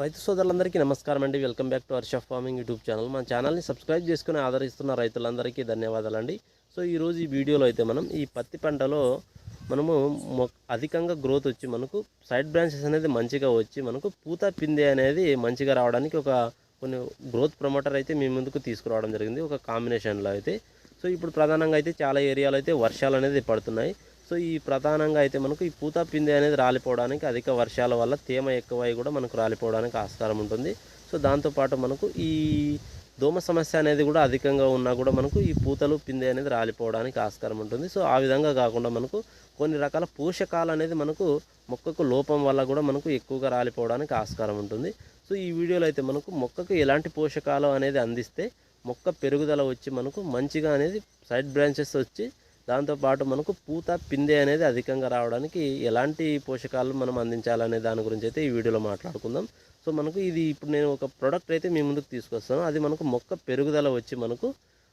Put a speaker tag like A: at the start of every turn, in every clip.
A: రైతు సోదరులందరికీ నమస్కారం అండి. Welcome back to Harsha farming YouTube channel. మన ఛానల్ని సబ్స్క్రైబ్ చేసుకుని ఆదరిస్తున్న రైతులందరికీ ధన్యవాదాలండి. సో ఈరోజు ఈ వీడియోలో అయితే మనం ఈ పత్తి పంటలో మనము అధికంగా గ్రోత్ వచ్చి మనకు సైడ్ బ్రాంచెస్ అనేది మంచిగా వచ్చి మనకు పూత పిందె అనేది మంచిగా రావడానికి ఒక కొన్ని గ్రోత్ ప్రమోటర్ అయితే మీ ముందుకు తీసుకురావడం జరిగింది. ఒక కాంబినేషన్లో అయితే. సో ఇప్పుడు ప్రధానంగా అయితే చాలా ఏరియాలో అయితే వర్షాలు అనేది పడుతున్నాయి. సో ఈ ప్రధానంగా అయితే మనకు ఈ పూత పిందె అనేది రాలిపోవడానికి అధిక వర్షాల వల్ల తేమ ఎక్కువై కూడా మనకు రాలిపోవడానికి ఆస్కారం ఉంటుంది. సో దాంతోపాటు మనకు ఈ దోమ సమస్య అనేది కూడా అధికంగా ఉన్నా కూడా మనకు ఈ పూతలు పిందె అనేది రాలిపోవడానికి ఆస్కారం ఉంటుంది. సో ఆ విధంగా కాకుండా మనకు కొన్ని రకాల పోషకాలు అనేది మనకు మొక్కకు లోపం వల్ల కూడా మనకు ఎక్కువగా రాలిపోవడానికి ఆస్కారం ఉంటుంది. సో ఈ వీడియోలో అయితే మనకు మొక్కకు ఎలాంటి పోషకాలు అనేది అందిస్తే మొక్క పెరుగుదల వచ్చి మనకు మంచిగా అనేది సైడ్ బ్రాంచెస్ వచ్చి దాంతోపాటు మనకు పూత పిందె అనేది అధికంగా రావడానికి ఎలాంటి పోషకాలు మనం అందించాలనే దాని గురించి అయితే ఈ వీడియోలో మాట్లాడుకుందాం. సో మనకు ఇది ఇప్పుడు నేను ఒక ప్రోడక్ట్ అయితే మీ ముందుకు తీసుకొస్తాను. అది మనకు మొక్క పెరుగుదల వచ్చి మనకు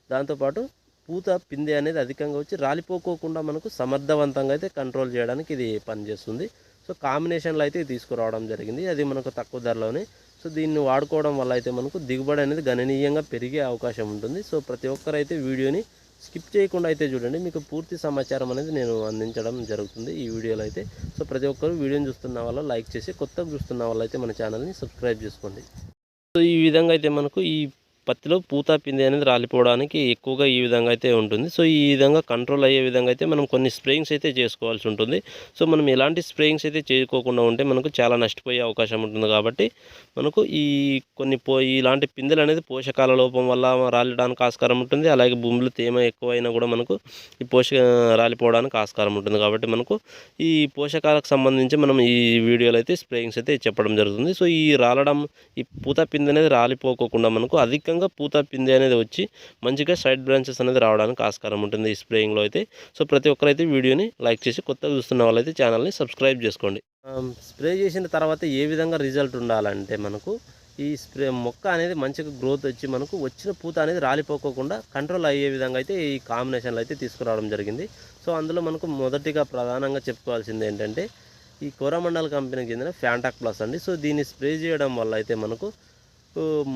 A: దాంతోపాటు పూత పిందె అనేది అధికంగా వచ్చి రాలిపోకోకుండా మనకు సమర్థవంతంగా అయితే కంట్రోల్ చేయడానికి ఇది పనిచేస్తుంది. సో కాంబినేషన్లో అయితే తీసుకురావడం జరిగింది. అది మనకు తక్కువ ధరలోనే. సో దీన్ని వాడుకోవడం వల్ల అయితే మనకు దిగుబడి అనేది గణనీయంగా పెరిగే అవకాశం ఉంటుంది. సో ప్రతి ఒక్కరైతే వీడియోని స్కిప్ చేయకుండా అయితే చూడండి. మీకు పూర్తి సమాచారం అనేది నేను అందించడం జరుగుతుంది ఈ వీడియోలో అయితే. సో ప్రతి ఒక్కరు వీడియోని చూస్తున్న వాళ్ళు లైక్ చేసి కొత్తగా చూస్తున్న వాళ్ళు అయితే మన ఛానల్ని సబ్స్క్రైబ్ చేసుకోండి. సో ఈ విధంగా అయితే మనకు ఈ పత్తిలో పూత పిందె అనేది రాలిపోవడానికి ఎక్కువగా ఈ విధంగా అయితే ఉంటుంది. సో ఈ విధంగా కంట్రోల్ అయ్యే విధంగా అయితే మనం కొన్ని స్ప్రేయింగ్స్ అయితే చేసుకోవాల్సి ఉంటుంది. సో మనం ఎలాంటి స్ప్రేయింగ్స్ అయితే చేయకోకుండా ఉంటే మనకు చాలా నష్టపోయే అవకాశం ఉంటుంది కాబట్టి మనకు ఈ కొన్ని పో ఇలాంటి పిందెలు అనేది పోషకాల లోపం వల్ల రాలడానికి ఆస్కారం ఉంటుంది. అలాగే భూమిలో తేమ ఎక్కువైనా కూడా మనకు ఈ పోషక రాలిపోవడానికి ఆస్కారం ఉంటుంది కాబట్టి మనకు ఈ పోషకాలకు సంబంధించి మనం ఈ వీడియోలో అయితే స్ప్రేయింగ్స్ అయితే చెప్పడం జరుగుతుంది. సో ఈ రాలడం ఈ పూత పిందె అనేది రాలిపోకోకుండా మనకు ముఖ్యంగా పూత పిందె అనేది వచ్చి మంచిగా సైడ్ బ్రాంచెస్ అనేది రావడానికి ఆస్కారం ఉంటుంది ఈ స్ప్రేయింగ్లో అయితే. సో ప్రతి ఒక్కరైతే వీడియోని లైక్ చేసి కొత్తగా చూస్తున్న వాళ్ళైతే ఛానల్ని సబ్స్క్రైబ్ చేసుకోండి. స్ప్రే చేసిన తర్వాత ఏ విధంగా రిజల్ట్ ఉండాలంటే మనకు ఈ స్ప్రే మొక్క అనేది మంచిగా గ్రోత్ వచ్చి మనకు వచ్చిన పూత అనేది రాలిపోకోకుండా కంట్రోల్ అయ్యే విధంగా అయితే ఈ కాంబినేషన్లో అయితే తీసుకురావడం జరిగింది. సో అందులో మనకు మొదటిగా ప్రధానంగా చెప్పుకోవాల్సింది ఏంటంటే ఈ కోరమండల్ కంపెనీకి చెందిన ఫ్యాంటాక్ ప్లస్ అండి. సో దీన్ని స్ప్రే చేయడం వల్ల అయితే మనకు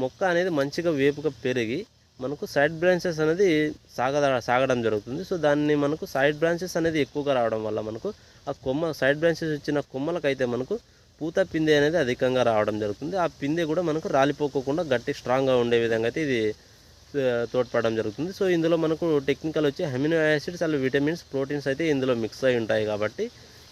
A: మొక్క అనేది మంచిగా వేపుగా పెరిగి మనకు సైడ్ బ్రాంచెస్ అనేది సాగ సాగడం జరుగుతుంది. సో దాన్ని మనకు సైడ్ బ్రాంచెస్ అనేది ఎక్కువగా రావడం వల్ల మనకు ఆ కొమ్మ సైడ్ బ్రాంచెస్ వచ్చిన కొమ్మలకైతే మనకు పూత పిందె అనేది అధికంగా రావడం జరుగుతుంది. ఆ పిందె కూడా మనకు రాలిపోకోకుండా గట్టి స్ట్రాంగ్గా ఉండే విధంగా అయితే ఇది తోడ్పడడం జరుగుతుంది. సో ఇందులో మనకు టెక్నికల్ వచ్చి అమినో యాసిడ్స్ అలాగే విటమిన్స్ ప్రోటీన్స్ అయితే ఇందులో మిక్స్ అయి ఉంటాయి కాబట్టి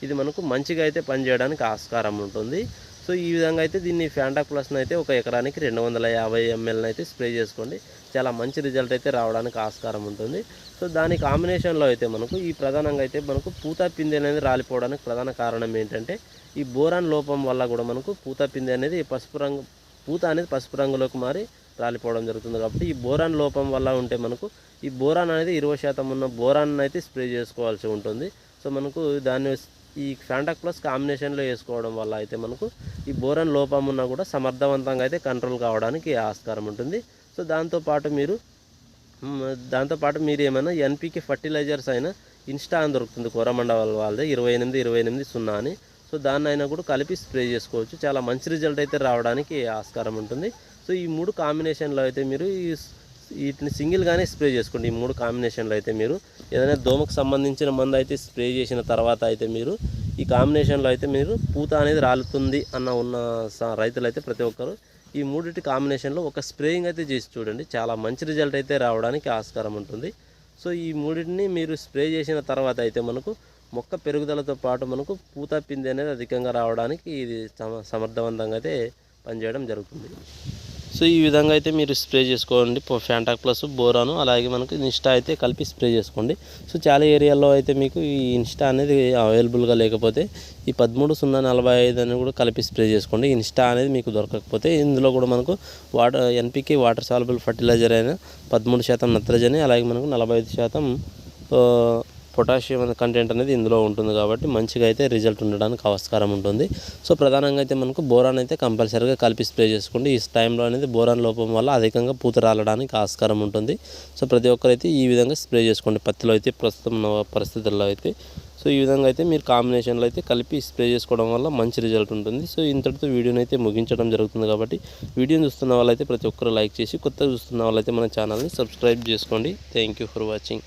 A: ఇది మనకు మంచిగా అయితే పనిచేయడానికి ఆస్కారం ఉంటుంది. సో ఈ విధంగా అయితే దీన్ని ఫ్యాంటాక్ ప్లస్ని అయితే ఒక ఎకరానికి రెండు వందల యాభై ఎంఎల్ని అయితే స్ప్రే చేసుకోండి. చాలా మంచి రిజల్ట్ అయితే రావడానికి ఆస్కారం ఉంటుంది. సో దాని కాంబినేషన్లో అయితే మనకు ఈ ప్రధానంగా అయితే మనకు పూత పిందె అనేది రాలిపోవడానికి ప్రధాన కారణం ఏంటంటే ఈ బోరాన్ లోపం వల్ల కూడా మనకు పూత పిందె అనేది పసుపు రంగు పూత అనేది పసుపు రంగులోకి మారి రాలిపోవడం జరుగుతుంది. కాబట్టి ఈ బోరాన్ లోపం వల్ల ఉంటే మనకు ఈ బోరాన్ అనేది ఇరవై శాతం ఉన్న బోరాన్ అయితే స్ప్రే చేసుకోవాల్సి ఉంటుంది. సో మనకు దాన్ని ఈ ఫ్యాంటాక్ ప్లస్ కాంబినేషన్లో వేసుకోవడం వల్ల అయితే మనకు ఈ బోరన్ లోపం ఉన్నా కూడా సమర్థవంతంగా అయితే కంట్రోల్ కావడానికి ఆస్కారం ఉంటుంది. సో దాంతోపాటు మీరు దాంతోపాటు మీరు ఏమైనా ఎన్పికి ఫర్టిలైజర్స్ అయినా ఇన్స్టా అని దొరుకుతుంది. కోరమండవాల వాళ్ళదే ఇరవై ఎనిమిది ఇరవై ఎనిమిది సున్నా అని. సో దాన్ని అయినా కూడా కలిపి స్ప్రే చేసుకోవచ్చు. చాలా మంచి రిజల్ట్ అయితే రావడానికి ఆస్కారం ఉంటుంది. సో ఈ మూడు కాంబినేషన్లో అయితే మీరు ఈ వీటిని సింగిల్గానే స్ప్రే చేసుకోండి. ఈ మూడు కాంబినేషన్లో అయితే మీరు ఏదైనా దోమకు సంబంధించిన మందు అయితే స్ప్రే చేసిన తర్వాత అయితే మీరు ఈ కాంబినేషన్లో అయితే మీరు పూత అనేది రాలుతుంది అన్న ఉన్న స- రైతులు అయితే ప్రతి ఒక్కరు ఈ మూడిటి కాంబినేషన్లో ఒక స్ప్రేయింగ్ అయితే చేసి చూడండి. చాలా మంచి రిజల్ట్ అయితే రావడానికి ఆస్కారం ఉంటుంది. సో ఈ మూడింటిని మీరు స్ప్రే చేసిన తర్వాత అయితే మనకు మొక్క పెరుగుదలతో పాటు మనకు పూత పిండి అనేది అధికంగా రావడానికి ఇది సమ సమర్థవంతంగా అయితే పనిచేయడం జరుగుతుంది. సో ఈ విధంగా అయితే మీరు స్ప్రే చేసుకోండి. ఫ్యాంటాక్ ప్లస్ బోరాను అలాగే మనకు ఇన్స్టా అయితే కలిపి స్ప్రే చేసుకోండి. సో చాలా ఏరియాల్లో అయితే మీకు ఈ ఇన్స్టా అనేది అవైలబుల్గా లేకపోతే ఈ పదమూడు సున్నా నలభై ఐదు అని కూడా కలిపి స్ప్రే చేసుకోండి. ఇన్స్టా అనేది మీకు దొరకకపోతే ఇందులో కూడా మనకు water NPK water soluble fertiliser అయినా పదమూడు శాతం నత్రజని అలాగే మనకు నలభై ఐదు శాతం పొటాషియం కంటెంట్ అనేది ఇందులో ఉంటుంది కాబట్టి మంచిగా అయితే రిజల్ట్ ఉండడానికి ఆస్కారం ఉంటుంది. సో ప్రధానంగా అయితే మనకు బోరాన్ అయితే కంపల్సరీగా కలిపి స్ప్రే చేసుకోండి. ఈ టైంలో అనేది బోరాన్ లోపం వల్ల అధికంగా పూత రాలడానికి ఆస్కారం ఉంటుంది. సో ప్రతి ఒక్కరైతే ఈ విధంగా స్ప్రే చేసుకోండి. పత్తిలో అయితే ప్రస్తుతం ఉన్న పరిస్థితుల్లో అయితే. సో ఈ విధంగా అయితే మీరు కాంబినేషన్లో అయితే కలిపి స్ప్రే చేసుకోవడం వల్ల మంచి రిజల్ట్ ఉంటుంది. సో ఇంతటితో వీడియోని అయితే ముగించడం జరుగుతుంది కాబట్టి వీడియోని చూస్తున్న వాళ్ళైతే ప్రతి ఒక్కరు లైక్ చేసి కొత్తగా చూస్తున్న వాళ్ళైతే మన ఛానల్ని సబ్స్క్రైబ్ చేసుకోండి. Thank you for watching